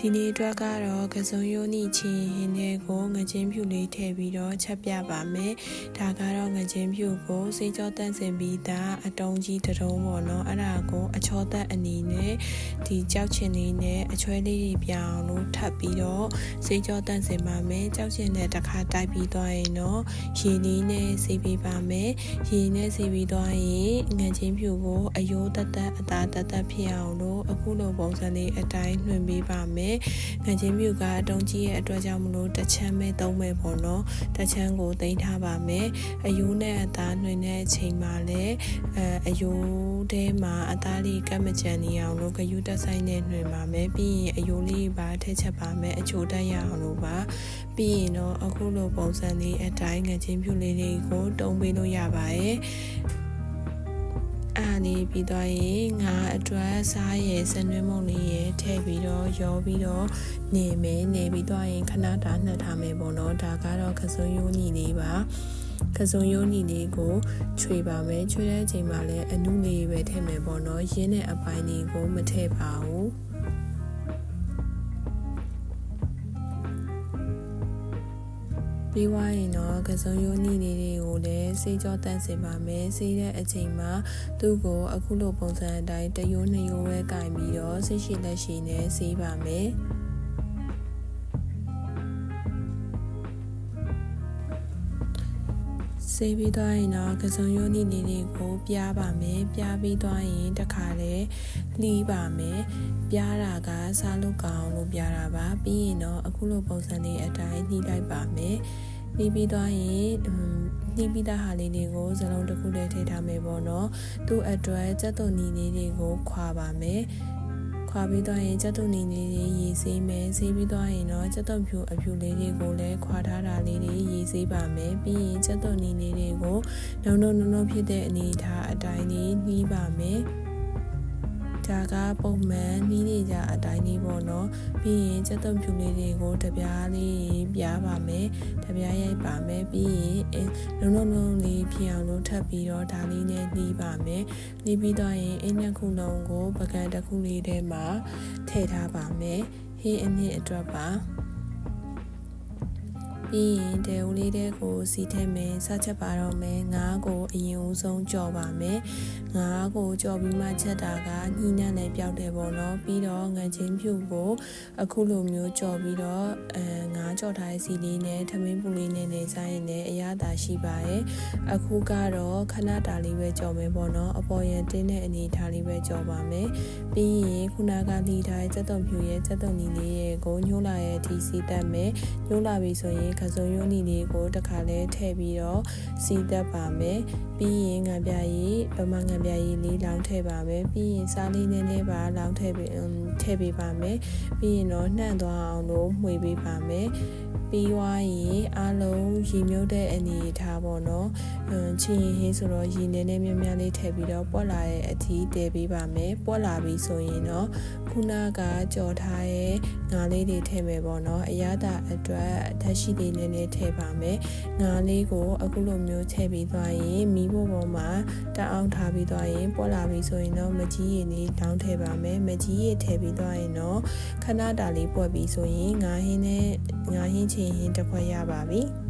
ဒီနေ့အတွက်ကတော့ကစုံယိုနီချင်းဟင်းတွေကိုငချင်းဖြူလေးထည့်ပြီးတော့ချက်ပြပါမယ်ဒါကတော့ငချင်းဖြူကိုစေးကြောတန့်စင်ပြီးသားအတုံးကြီးတုံးပေါ့နော်အဲ့ဒါကိုအချောသက်အနေနဲ့ဒီကြောက်ချင်လေးနဲ့အချွဲလေးတွေပြောင်းလို့ထပ်ပြီးတော့စေးကြောတန့်စင်ပါမယ်ကြောက်ချင်တဲ့တစ်ခါတိုက်ပြီးသွားရင်တော့ရေလေးနဲ့ဆေးပေးပါမယ်ရေနဲ့ဆေးပြီးသွားရင်ငချင်းဖြူကိုအယိုးတက်တက်အသားတက်တက်ဖြစ်အောင်လို့အခုလိုပုံစံလေးအတိုင်းနှွှင်ပေးပါမယ်ငချင်းမြူကအတုံးကြီးရဲ့အတွက်ကြောင့်မလို့တစ်ချမ်းပဲသုံးမယ်ပေါ့နော်တစ်ချမ်းကိုသိမ်းထားပါမယ်အယိုးနဲ့အသားနှွင်တဲ့အချိန်မှာလည်းအဲအယိုးထဲမှာအသားလေးကပ်မကြံနေအောင်လို့ဂယုတက်ဆိုင်နဲ့နှွင်ပါမယ်ပြီးရင်အယိုးလေးပါထည့်ချက်ပါမယ်အချိုတက်ရအောင်လို့ပါပြီးရင်တော့အခုလိုပုံစံလေးအတိုင်းငချင်းဖြူလေးတွေကိုတုံးပေးလို့ရပါတယ် အာနေပြီးသွားရင်ငါအတွက်စားရယ်စနွေးမုံလေးရယ်ထည့်ပြီးတော့ရောပြီးတော့နေမယ်နေပြီးသွားရင်ခဏတာနှက်ထားမယ်ပေါ့နော်ဒါကတော့ကစုံယိုးညီလေးပါကစုံယိုးညီလေးကိုခြွေပါမယ်ခြွေတဲ့အချိန်မှာလည်းအနုလေးပဲထည့်မယ်ပေါ့နော်ရင်းတဲ့အပိုင်းလေးကိုမထည့်ပါဘူး ပြီးွားရင်တော့ကစုံရိုးနီလေးတွေကိုလည်းစေးကြောတန့်စင်ပါမယ်စေးတဲ့အချိန်မှာသူ့ကိုအခုလိုပုံစံအတိုင်းတရိုးနှစ်ရိုးပဲကင်ပြီးတော့ဆိရှိလက်ရှိနဲ့စေးပါမယ် ဆေးပြီးသွားရင်တော့ကစုံရိုးနီလေးတွေကို ပြားပါမယ်ပြားပြီးသွားရင်တခါလေလှီးပါမယ်ပြားတာကစားလို့ကောင်းလို့ပြားတာပါပြီးရင်တော့အခုလိုပုံစံလေးအတိုင်းနှီးလိုက်ပါမယ်နှီးပြီးသွားရင်နှီးပြီးသားဟာလေးတွေကိုဇလုံးတစ်ခုလေးထည့်ထားမယ်ပေါ့နော်သူ့အတွက်စက်သွန်နီလေးတွေကိုခွာပါမယ် ခွာပြီးသွားရင်စက်သွန်နီလေးတွေရေဆေးမယ်ဆေးပြီးသွားရင်တော့စက်သွန်ဖြူအဖြူလေးတွေကိုလည်းခွာထားတာလေးတွေရေဆေးပါမယ်ပြီးရင်စက်သွန်နီလေးတွေကိုနှုံနှုံနှုံနှုံဖြစ်တဲ့အနေအထားအတိုင်းလေးနှီးပါမယ် ဒါကပုံမှန်နှီးနေကြအတိုင်းလေးပေါ့နော်ပြီးရင်စက်သွန်ဖြူလေးတွေကိုတပြားလေးပြားပါမယ်တပြားရိုက်ပါမယ်ပြီးရင်လုံးလုံးလုံးလေးဖြစ်အောင်လို့ထပ်ပြီးတော့ဒါလေးနဲ့နှီးပါမယ်နှီးပြီးတော့ရင်အင်းနှစ်ခုလုံးကိုပကံတစ်ခုလေးထဲမှာထည့်ထားပါမယ်ဟင်းအမြင့်အတွက်ပါ ပြီးရင်တဲဦးလေးတဲ့ကိုစီထည့်မယ်စချက်ပါတော့မယ်ငါးကိုအရင်ဦးဆုံးကြော်ပါမယ်ငါးကိုကြော်ပြီးမှချက်တာကညှိနှံ့နဲ့ပျောက်တယ်ပေါ့နော်ပြီးတော့ငချင်းဖြူကိုအခုလိုမျိုးကြော်ပြီးတော့အဲငါးကြော်ထားတဲ့စီလေးနဲ့ထမင်းပူလေးနဲ့နေဆိုင်ရင်လည်းအရသာရှိပါရဲ့အခုကတော့ခဏတာလေးပဲကြော်မယ်ပေါ့နော်အပေါ်ရန်တင်းတဲ့အနေထားလေးပဲကြော်ပါမယ်ပြီးရင်ခုနကလီထားတဲ့စက်သွန်ဖြူရဲ့စက်သွန်နီလေးရဲ့ကိုညှိုးလာရဲ့ဒီစီတက်မယ်ညှိုးလာပြီဆိုရင်ခစုံယုံနီလေးကိုတစ်ခါလဲထည့်ပြီးတော့စီသက်ပါမယ်ပြီးရင်ငံပြရည်ဗမာငံပြရည်လေးလောင်းထည့်ပါမယ်ပြီးရင်စားလေးနည်းနည်းပါလောင်းထည့်ပေးထည့်ပေးပါမယ်ပြီးရင်တော့နှံ့သွားအောင်လို့မှွေပေးပါမယ် ပြီးွားရင်အားလုံးရေမြုပ်တဲ့အနေထားပေါ့နော်။ချင်းရင်ဟင်းဆိုတော့ရေနည်းနည်းများများလေးထည့်ပြီးတော့ပွက်လာတဲ့အထီးတည်ပေးပါမယ်။ပွက်လာပြီဆိုရင်တော့ခုနကကြော်ထားတဲ့ငါးလေးတွေထည့်မယ်ပေါ့နော်။အရသာအတွက်ဓာတ်ရှိလေးနည်းနည်းထည့်ပါမယ်။ငါးလေးကိုအခုလိုမျိုးထည့်ပြီးသွားရင်မီးဖို့ပေါ်မှာတအောင်ထားပြီးသွားရင်ပွက်လာပြီဆိုရင်တော့မကြီးရည်လေးတောင်းထည့်ပါမယ်။မကြီးရည်ထည့်ပြီးသွားရင်တော့ခဏတာလေးပွက်ပြီးဆိုရင်ငါးဟင်းနဲ့ငါးဟင်းချင်ဟင်းတစ်ခွက်ရပါပြီ။